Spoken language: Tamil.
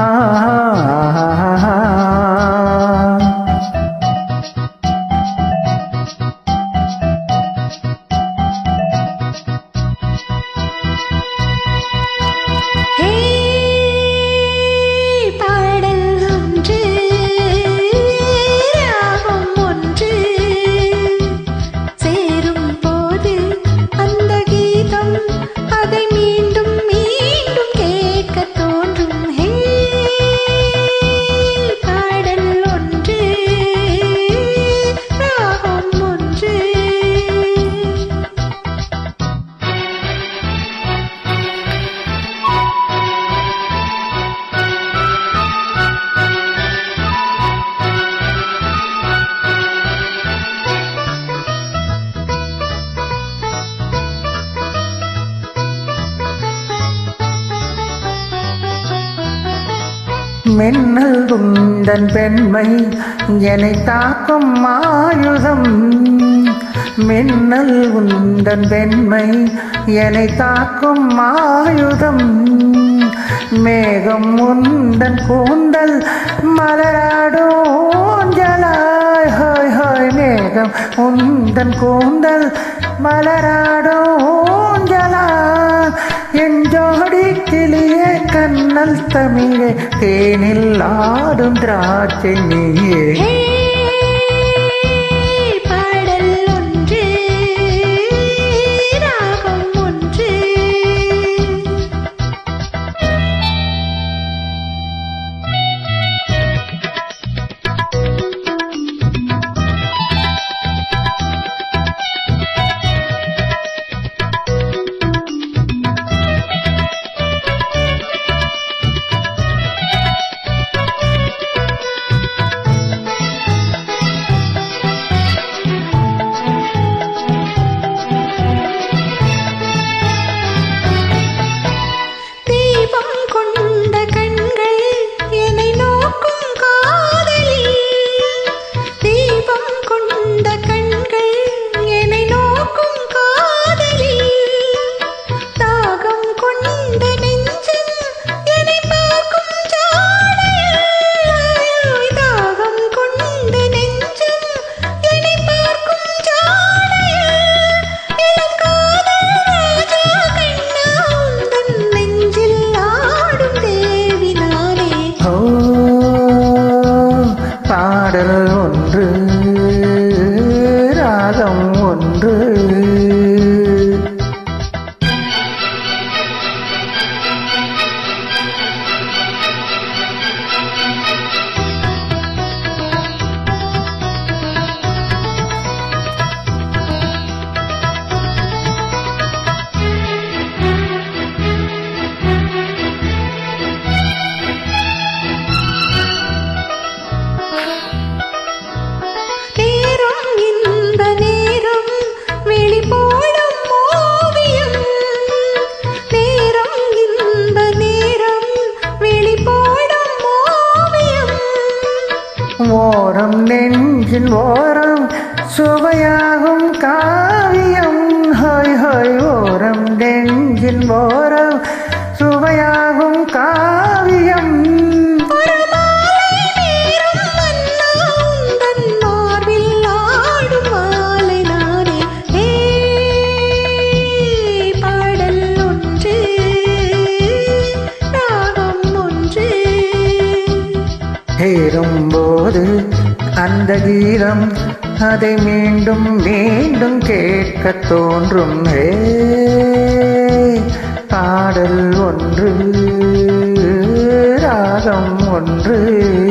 ha ha ha மின்னல் குந்தன் பெண்மை என்னை தாக்கும் ஆயுதம். மின்னல் உந்தன் பெண்மை என்னை தாக்கும் ஆயுதம். மேகம் உந்தன் கூந்தல் மலராடோஞ்சலாய் ஹாய் ஹாய் மேகம் உந்தன் கூந்தல் மலராடோஞ்சலா என் ஜோடி கிளி மணல் தமிழே தேனில் ஆடும் திராட்சை நீயே. பாடல் ஓரம் நெஞ்சின் ஓரம் சுவையாகும் காவியம். ஹாய் ஹாய் ஓரம் நெஞ்சின் ஓரம் சுவையாகும் கா அந்த கீதம் அதை மீண்டும் மீண்டும் கேட்க தோன்றும். பாடல் ஒன்று ராகம் ஒன்று.